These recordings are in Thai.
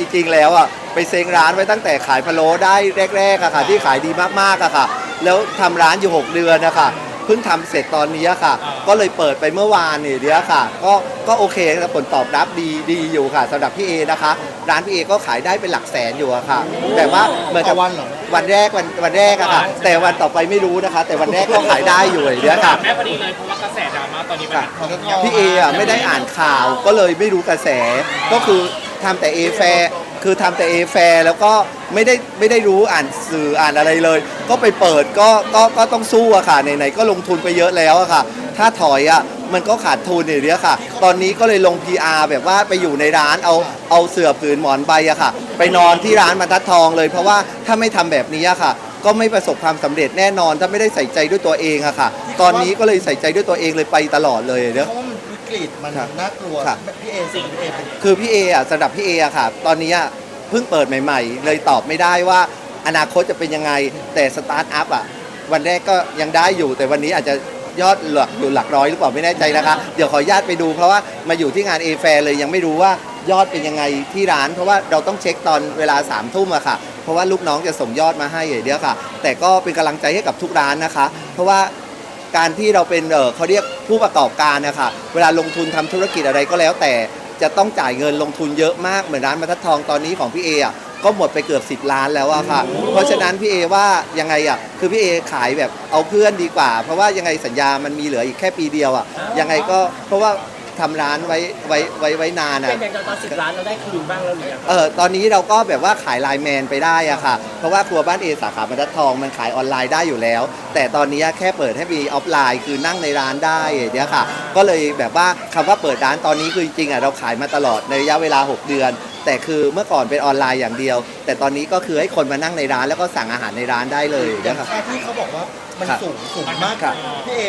จริงๆ แล้วอะไปเซ็งร้านไว้ตั้งแต่ขายพะโล้ได้แรกๆอะค่ะ ที่ขายดีมากๆอะค่ะ แล้วทำร้านอยู่ 6 เดือนนะคะเพิ่งทำเสร็จตอนนี้อะค่ะ ก็เลยเปิดไปเมื่อวานนี่เดียวค่ะ ก็ก็โอเคครับผลตอบรับดีดีอยู่ค่ะสำหรับพี่เอนะคะ ร้านพี่เอก็ขายได้เป็นหลักแสนอยู่อะค่ะ แต่ว่าเหมือนกับ ต่อวันเหรอ วันแรกวันวันแรกอะค่ะแต่วันต่อไปไม่รู้นะคะ แต่วันแรกก็ขายได้อยู่อย่างเดียวค่ะ แม่พอดีเลยเพราะว่ากระแสดราม่าตอนนี้มันค่ะมันก็เข้าพี่เออะไม่ได้อ่านข่าวก็เลยไม่รู้กระแสก็คือ ทำแต่เอแฟคือทำแต่เอแฟแล้วก็ไม่ได้ไม่ได้รู้อ่านสื่ออ่านอะไรเลย ก็ไปเปิดก็ก็ก็ต้องสู้อะค่ะไหนๆก็ลงทุนไปเยอะแล้วอะค่ะ ถ้าถอยอะมันก็ขาดทุนอย่างเดียค่ะ ตอนนี้ก็เลยลง PR แบบว่าไปอยู่ในร้านเอาเอาเสื่อผืนหมอนใบอะค่ะ ไปนอนที่ร้านบรรทัดทองเลย เพราะว่าถ้าไม่ทำแบบนี้อะค่ะ ก็ไม่ประสบความสำเร็จแน่นอนถ้าไม่ได้ใส่ใจด้วยตัวเองอะค่ะ ตอนนี้ก็เลยใส่ใจด้วยตัวเองเลยไปตลอดเลยเดี๋ยวเพราะว่า วิกฤตมันครับน่ากลัวครับ พี่เอสิ่งพี่เอเป็นคือพี่เออะสำหรับพี่เออะค่ะ ตอนนี้อะเพิ่งเปิดใหม่ ๆ เลยตอบไม่ได้ว่าอนาคตจะเป็นยังไง แต่สตาร์ทอัพอะวันแรกก็ยังได้อยู่ แต่วันนี้อาจจะยอดหลักอยู่หลักร้อยหรือเปล่าไม่แน่ใจนะคะ เดี๋ยวขออนุญาตไปดู เพราะว่ามาอยู่ที่งานเอแฟเลยยังไม่รู้ว่ายอดเป็นยังไงที่ร้าน เพราะว่าเราต้องเช็คตอนเวลา3ามทุ่มอะค่ะ เพราะว่าลูกน้องจะส่งยอดมาให้อย่างเดียวค่ะ แต่ก็เป็นกำลังใจให้กับทุกร้านนะคะ เพราะว่า การที่เราเป็นเออเขาเรียกผู้ประกอบการนะคะเวลาลงทุนทำธุรกิจอะไรก็แล้วแต่จะต้องจ่ายเงินลงทุนเยอะมากเหมือนร้านมาทัดทองตอนนี้ของพี่เออะก็หมดไปเกือบ 10 ล้านแล้วอะค่ะ เพราะฉะนั้นพี่เอว่ายังไงอะคือพี่เอขายแบบเอาเพื่อนดีกว่า เพราะว่ายังไงสัญญามันมีเหลืออีกแค่ปีเดียวอะยังไงก็เพราะว่า ทำร้านไว้ไว้ไว้ไว้นานเป็อะ นอย่างตอนสิบล้านเราได้คืนบ้างแล้วหรือยังเออตอนนี้เราก็แบบว่าขายไลน์แมนไปได้อะค่ะ เพราะว่าครัวบ้านเอสาขาบรรทัดทองมันขายออนไลน์ได้อยู่แล้ว แต่ตอนนี้แค่เปิดให้มีออฟไลน์คือนั่งในร้านได้เดี๋ยวค่ะ ก็เลยแบบว่าคำว่าเปิดร้านตอนนี้คือจริงๆอะเราขายมาตลอดในระยะเวลา 6 เดือน แต่คือเมื่อก่อนเป็นออนไลน์อย่างเดียว แต่ตอนนี้ก็คือให้คนมานั่งในร้านแล้วก็สั่งอาหารในร้านได้เลยอเดี๋ย่ายงวค่ะค่าที่เขาบอกว่ามันครับสูงสูงมากครับพี่เอ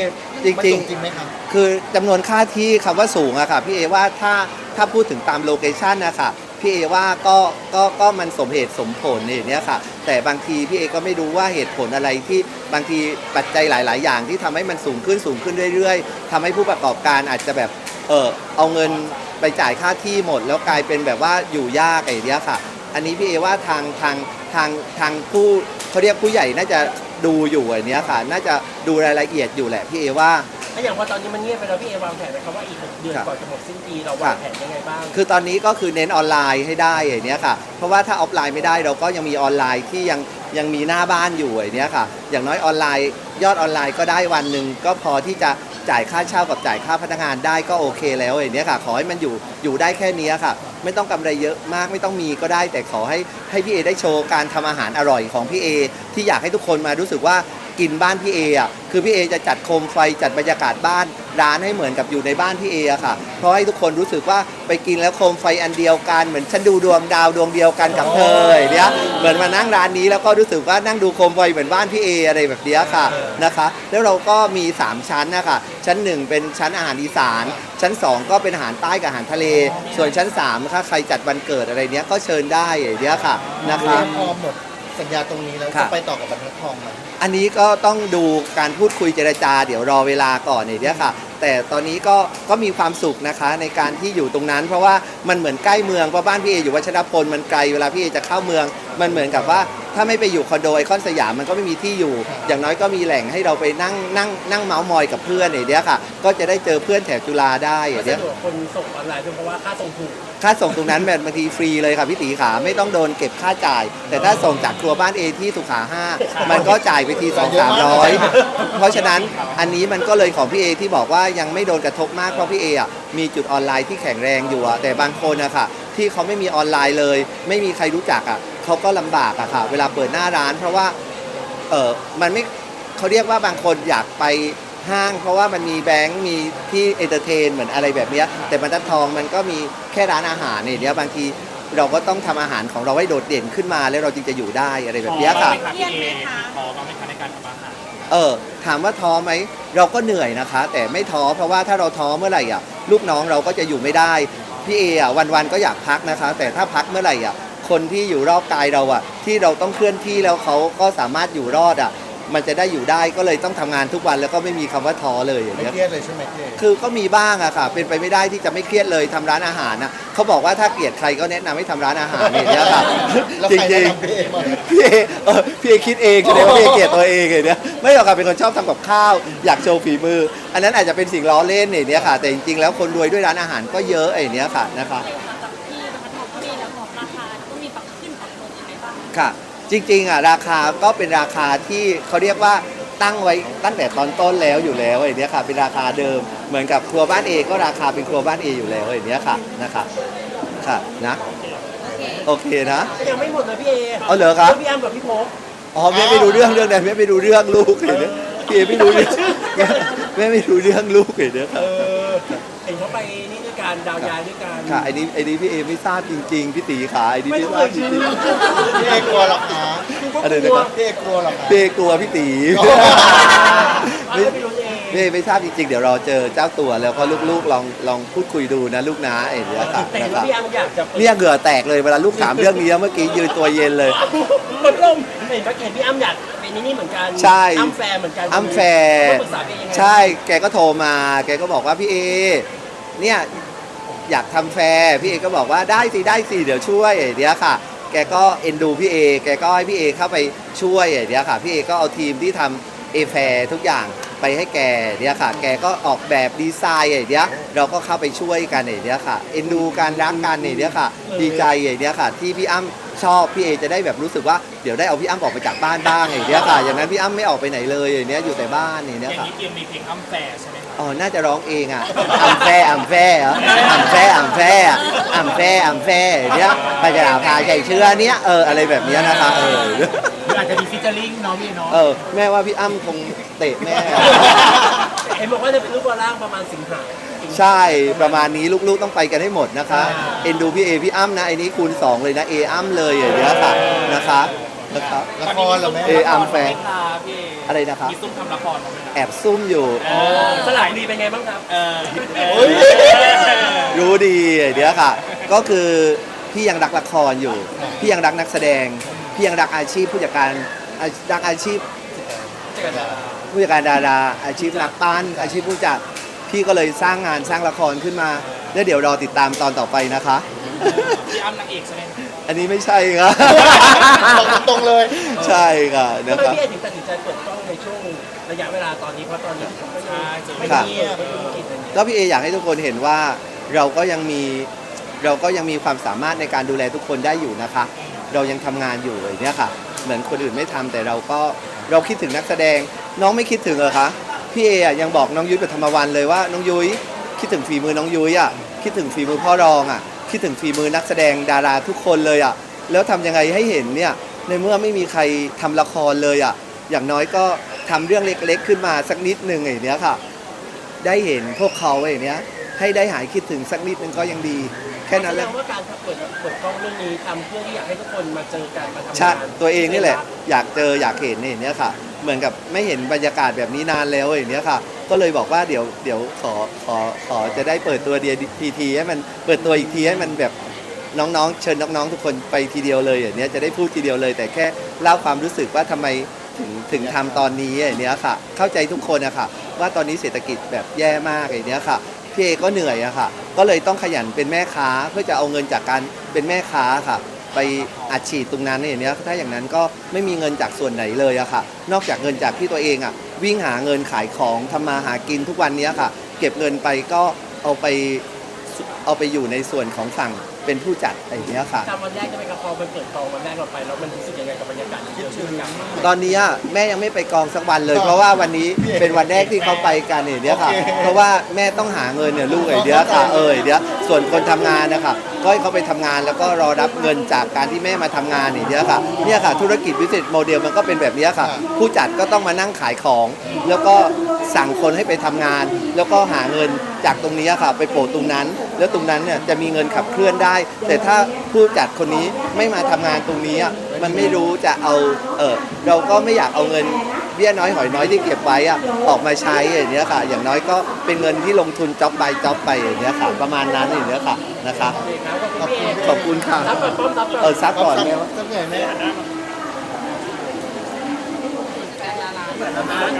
จริงๆ มันสูจริงไหมครับ คือจำนวนค่าที่คำว่าสูงอะค่ะพี่เอว่าถ้าถ้าพูดถึงตามโลเคชันนะคะพี่เอว่าก็ก็ก็มันสมเหตุสมผลอย่างเนี้ยค่ะ แต่บางทีพี่เอก็ไม่รู้ว่าเหตุผลอะไรที่บางทีปัจจัยหลาย ๆ อย่างที่ทำให้มันสูงขึ้นสูงขึ้นเรื่อย ๆทำให้ผู้ประกอบการอาจจะแบบ เออเอาเงินไปจ่ายค่าที่หมด แล้วกลายเป็นแบบว่าอยู่ยากไอ้เนี้ยค่ะ อันนี้พี่เอว่าทางทางทางทางผู้เขาเรียกผู้ใหญ่น่าจะดูอยู่ไอ้เนี้ยค่ะ น่าจะดูรายละเอียดอยู่แหละพี่เอว่า ถ้าอย่างว่าตอนนี้มันเงียบไปแล้วพี่เอวางแผนไหมครับว่าอีกหกเดือนครับก่อนจะหมดสิ้นปีเราวางแผนยังไงบ้างคือตอนนี้ก็คือเน้นออนไลน์ให้ได้อย่างเนี้ยค่ะ เพราะว่าถ้าออฟไลน์ไม่ได้เราก็ยังมีออนไลน์ที่ยังยังมีหน้าบ้านอยู่อย่างเนี้ยค่ะ อย่างน้อยออนไลน์ ยอดออนไลน์ก็ได้วันหนึ่งก็พอที่จะ จ่ายค่าเช่ากับจ่ายค่าพนักงานได้ก็โอเคแล้วอย่างเนี้ยค่ะ ขอให้มันอยู่อยู่ได้แค่เนี้ยค่ะ ไม่ต้องกำไรเยอะมากไม่ต้องมีก็ได้ แต่ขอให้ให้พี่เอได้โชว์การทำอาหารอร่อยของพี่เอที่อยากให้ทุกคนมารู้สึกว่า กินบ้านพี่เออะคือพี่เอจะจัดโคมไฟจัดบรรยากาศบ้านร้านให้เหมือนกับอยู่ในบ้านพี่เออะค่ะ เพราะให้ทุกคนรู้สึกว่าไปกินแล้วโคมไฟอันเดียวกันเหมือนฉันดูดวงดาวดวงเดียวกันกับเธออย่างเนี้ยเหมือนมานั่งร้านนี้แล้วก็รู้สึกว่านั่งดูโคมไฟเหมือนบ้านพี่เออะไรแบบเนี้ยค่ะนะคะ แล้วเราก็มี 3 ชั้นนะคะชั้น 1 เป็นชั้นอาหารอีสาน ชั้น 2 ก็เป็นอาหารใต้กับอาหารทะเล ส่วนชั้น3นะคะใครจัดวันเกิดอะไรเนี้ยก็เชิญได้อย่างเนี้ยค่ะนะคะพอหมด สัญญาตรงนี้แล้วครัจะบไปต่อกับบรรทัดทองไหม อันนี้ก็ต้องดูการพูดคุยเจรจา เดี๋ยวรอเวลาก่อนเนี่ยค่ะ แต่ตอนนี้ก็ก็มีความสุขนะคะในการที่อยู่ตรงนั้น เพราะว่ามันเหมือนใกล้เมืองเพราะบ้านพี่เออยู่วัชรพลมันไกลเวลาพี่เอจะเข้าเมือง มันเหมือนกับว่าถ้าไม่ไปอยู่คอนโดไอคอนสยามมันก็ไม่มีที่อยู่ อย่างน้อยก็มีแหล่งให้เราไปนั่งนั่งนั่งเมาส์มอยกับเพื่อนอย่างเนี้ยค่ะ ก็จะได้เจอเพื่อนแถวจุฬาได้อย่างสะเนี้ยดวกคนส่งออนไลน์ด้วยเพราะว่าค่าส่งถูก ค่าส่งตรงนั้นแบบบางทีฟรีเลยค่ะพี่ตีขาไม่ต้องโดนเก็บค่าจ่าย แต่ถ้าส่งจากครัวบ้านเอที่สุขาห้ามันก็จ่ายไปทีสองสามร้อยเพราะฉะนั้นอันนี้มันก็เลยของพี่เอที่บอกว่ายังไม่โดนกระทบมากเพราะพี่เออะมีจุดออนไลน์ที่แข็งแรงอยู่อะแต่บางคนอะค่ะที่เขาไม่มีออนไลน์เลย ไม่มีใครรู้จักอะเขาก็ลำบากอะค่ะ เวลาเปิดหน้าร้าน เพราะว่าเออมันไม่เขาเรียกว่าบางคนอยากไปห้างเพราะว่ามันมีแบงค์มีที่เอนเตอร์เทนเหมือนอะไรแบบเนี้ยแต่บรรทัดทองมันก็มีแค่ร้านอาหารเนี่ยเนี้ยบางทีเราก็ต้องทำอาหารของเราให้โดดเด่นขึ้นมาแล้วเราจึงจะอยู่ได้อะไรแบบเนี้ยค่ะพอบ้างไหมคะพี่เอพอบ้างไหมคะในการทำอาหารเออถามว่าท้อไหม เราก็เหนื่อยนะคะ แต่ไม่ท้อเพราะว่าถ้าเราท้อเมื่อไหร่อะลูกน้องเราก็จะอยู่ไม่ได้พี่เออะวันๆก็อยากพักนะคะ แต่ถ้าพักเมื่อไหร่อะคนที่อยู่รอบกายเราอะที่เราต้องเคลื่อนที่แล้วเขาก็สามารถอยู่รอดอะ มันจะได้อยู่ได้ก็เลยต้องทำงานทุกวันแล้วก็ไม่มีคำว่าท้อเลยอย่างไม่เงี้ย เครียดเลยใช่ไหมพี่เอคือก็มีบ้างอะค่ะ เป็นไปไม่ได้ที่จะไม่เครียดเลยทำร้านอาหารนะเขาบอกว่าถ้าเกลียดใครก็แนะนำให้ทำร้านอาหารอย่างเงี้ยค่ะแล้วจใครริแนะงนำพี่เอมาเนี่ยๆพี่เอเออพี่เอคิดเองแสดงว่าพี่เอเกลียดตัวเองอย่างเนี้ยไม่หรอกค่ะเป็นคนชอบทำกับข้าว อยากโชว์ฝีมือ อันนั้นอาจจะเป็นสิ่งล้อเล่นอย่างเนี้ยค่ะ แต่จริงๆแล้วคนรวยด้วยร้านอาหารก็เยอะอย่างเนี้ยค่ะนะคะหลังจากที่นะคะทองก็มีแล้วบอกราคาก็มีปรับขึ้นปรับลงยังไงบ้างค่ะ จริงๆอะราคาก็เป็นราคาที่เขาเรียกว่าตั้งไว้ตั้งแต่ตอนต้นแล้วอยู่แล้วอย่างเนี้ยค่ะเป็นราคาเดิมเหมือนกับครัวบ้านเอก็ราคาเป็นครัวบ้านเออยู่แล้วอย่างเนี้ยค่ะนะคะค่ะนะโอเคนะ ยังไม่หมดเลยพี่เอเอาเหรอครับ พี่อ้ำกับพี่โพกอ๋อแม่ไม่รู้เรื่องเรื่องนั้นแม่ไม่รู้เรื่องลูกเห็นไหมพี่เอไม่รู้เรื่องแม่ไม่รู้เรื่องลูกเห็นไหมคเอรับอเห็นเขาไปนี่ด้วยกันดาวยายด้วยกันค่ะไอ้นี้ไอ้นี้พี่เอไม่ทราบจริง ๆ พี่ตีขาไอ้นี้ไม่ไม่ต้องทราเอ่บยจชื่ริองพี่เอกลัวเหรอคะๆอะไรนะครับพี่เอกลัวเหรอคะพี่เอกลัวพี่ตีเอาให้พี่รู้เองพี่เอไม่ทราบจริงๆ เดี๋ยวรอเจอเจ้าตัวแล้วก็ลูกๆ ลองลองพูดคุยดูนะลูกนะไอ้เนี่ยค่ะแต่เห็นะนคว่ารับพี่อ้ำอยากจะปิดเนี่ยเหงื่อแตกเลยเวลาลูกถามเรื่องนี้เมื่อกี้ยืนตัวเย็นเลยหมดลมเห็นว่าเห็นพี่อ้ำอยากเป็นนี่เหมือนกันใช่อ้ำแฟร์เหมือนกันอ้ำแฟร์ต้องปรึกษาพี่เอยังไงใช่แกก็โทรมา แกก็บอกว่าพี่เอ เนี่ยอยากทำแฟร์พี่เอก็บอกว่าได้สิได้สิเดี๋ยวช่วยเดียวค่ะ แกก็เอ็นดูพี่เอแกก็ให้พี่เอเข้าไปช่วยเดียวค่ะพี่เอก็เอาทีมที่ทำเอแฟร์ทุกอย่างไปให้แกเดียวค่ะ แกก็ออกแบบดีไซน์เดียวเราก็เข้าไปช่วยกันเดียวค่ะเอ็นดูการรักกันเดียวค่ะ ดีใจเดียวค่ะ ที่พี่อ้ำชอบพี่เอจะได้แบบรู้สึกว่าเดี๋ยวได้เอาพี่อ้ำออกไปจากบ้านบ้างเดียวค่ะอย่างนั้นพี่อ้ำไม่ออกไปไหนเลยเนี้ยอยู่แต่บ้านเนี้ยย่างค่ะนี้เตรียมมีเพลงอ้ำแฝดใช่ไหม อ๋อ น่าจะร้องเองอะอ่ำแฟ่อ่ำแฟ่เหรออ่ำแฟ่อ่ำแฟ่อะอ่ำแฟ่อ่ำแฟ่เนี่ยพระเจ้าพาใจเชื่อเนี้ยเอออะไรแบบเนี้ยนะคะเออหรืออาจจะมีฟิชเจอริงเนาะพี่เนาะเออแม่ว่าพี่อ้ำคงเตะแม่เห็นบอกว่าจะเป็นรูปวาร่างประมาณสิงหาใช่ประมาณนี้ลูกๆต้องไปกันให้หมดนะคะ เอ็นดูพี่เอพี่อ้ำนะไอ้นี้คูณสองเลยนะเออ้ำเลยอย่างเงี้ยค่ะนะคะ นะครับละครเหรอแม่ เออัมแฟร์ไม่พาพี่เออะไรนะครับ มีซุ่มทำละครมาไหมครับแอบซุ่มอยู่ เออสลับดีเป็นไงบ้างครับ เออเอโอ้ยอรู้ดีไอ้เนี้ยค่ะ ก็คือพี่ยังรักละครอยู่ พี่ยังรักนักแสดง พี่ยังรักอาชีพผู้จัดการอารักอาชีพผู้จัดการดารา อาชีพนักปั้นอาชีพผู้จัด พี่ก็เลยสร้างงานสร้างละครขึ้นมา แล้วเดี๋ยวรอติดตามตอนต่อไปนะคะ พี่อ้ำนางเอกใช่ไหมครับ อันนี้ไม่ใช่ครับบอกตรงๆเลย ใช่ค่ะทำนะไมครับ พี่เอถึงตัดสินใจเปิดกล้องในช่วงระยะเวลาตอนนี้เพราะตอนนี้ก็ยังไม่ครับ เงียบไม่มีธุรกิจอะไรเงี้ยก็พี่เออยากให้ทุกคนเห็นว่าเราก็ยังมีเราก็ยังมีความสามารถในการดูแลทุกคนได้อยู่นะคะ เรายังทำงานอยู่อย่างเนี้ยค่ะ เหมือนคนอื่นไม่ทำแต่เราก็เราคิดถึงนักแสดง น้องไม่คิดถึงเหรอคะพี่เออะยังบอกน้องยุ้ยปฐมวันเลยว่าน้องยุ้ยคิดถึงฝีมือน้องยุ้ยอะคิดถึงฝีมือพ่อรองอะ คิดถึงฝีมือนักแสดงดาราทุกคนเลยอะแล้วทำยังไงให้เห็นเนี่ยในเมื่อไม่มีใครทำละครเลยอะอย่างน้อยก็ทำเรื่องเล็กๆ ขึ้นมาสักนิดหนึ่งอย่างเนี้ยค่ะ ได้เห็นพวกเขาอย่างเนี้ยให้ได้หายคิดถึงสักนิดนึงก็ยังดี แค่นั้นแสแหดละ งว่าการเปิดเปิดกล้องเรื่องนี้ทำเพื่อที่อยากให้ทุกคนมาเจอกันมาทำงานใช่ตัวเองนี่แหละอยากเจออยากเห็นอย่างเนี้ยค่ะ เหมือนกับไม่เห็นบรรยากาศแบบนี้นานแล้วอย่างเนี้ยค่ะ ก็เลยบอกว่าเดี๋ยวเดี๋ยวขอขอขอจะได้เปิดตัวเดียทีทีให้มันเปิดตัวอีกทีให้มันแบบน้องๆ เชิญน้องๆทุกคนไปทีเดียวเลยอย่างเนี้ยจะได้พูดทีเดียวเลย แต่แค่เล่าความรู้สึกว่าทำไมถึงถึงทำตอนนี้อย่างเนี้ยค่ะ เข้าใจทุกคนนะคะว่าตอนนี้เศรษฐกิจแบบแย่มากอย่างเนี้ยค่ะพี่เอก็เหนื่อยอะค่ะ ก็เลยต้องขยันเป็นแม่ค้าเพื่อจะเอาเงินจากการเป็นแม่ค้าค่ะ ไปอัดฉีดตรงนั้นอย่างเนี้ยถ้าอย่างนั้นก็ไม่มีเงินจากส่วนไหนเลยอะค่ะ นอกจากเงินจากที่ตัวเองอะ วิ่งหาเงินขายของทำมาหากินทุกวันนี้ค่ะ เก็บเงินไปก็เอาไป เอาไปอยู่ในส่วนของฝั่งเป็นผู้จัดอะไรอย่างเงี้ยค่ะ จำวันแรกได้ไหมครับพอมันเปิดกองวันแรกเราไปแล้วมันรู้สึกยังไงกับบรรยากาศที่เกิดขึ้นกับตอนนี้อะแม่ยังไม่ไปกองสักวันเลย เพราะว่าวันนี้เป็นวันแรกที่เขาไปกันเนี่ยเนี้ยค่ะโอเคเพราะว่าแม่ต้องหาเงินเนี่ยลูกไอเดียค่ะเออไอเดียส่วนคนทำงานนะคะก็ให้เขาไปทำงานแล้วก็รอรับเงินจากการที่แม่มาทำงานอย่างเนี้ยค่ะเนี่ยค่ะ ธุรกิจวิสิตโมเดลมันก็เป็นแบบเนี้ยค่ะ ผู้จัดก็ต้องมานั่งขายของ แล้วก็ สั่งคนให้ไปทำงาน แล้วก็หาเงินจากตรงนี้ค่ะไปโปะตรงนั้น แล้วตรงนั้นเนี่ยจะมีเงินขับเคลื่อนได้ แต่ถ้าผู้จัดคนนี้ไม่มาทำงานตรงนี้อะมันไม่รู้จะเอาเออเราก็ไม่อยากเอาเงินเบี้ยน้อยหอยน้อยที่เก็บไว้อะออกมาใช้อย่างเนี้ยค่ะ อย่างน้อยก็เป็นเงินที่ลงทุนจ็อบไปจ็อบไปอย่างเนี้ยค่ะ ประมาณนั้นอย่างเนี้ยค่ะนะคะขอบคุณพี่เอขอบคุณค่ะรับก่อนป้อมรับก่อนเออซักก่อนซับแม่ซับเหนื่อยไหม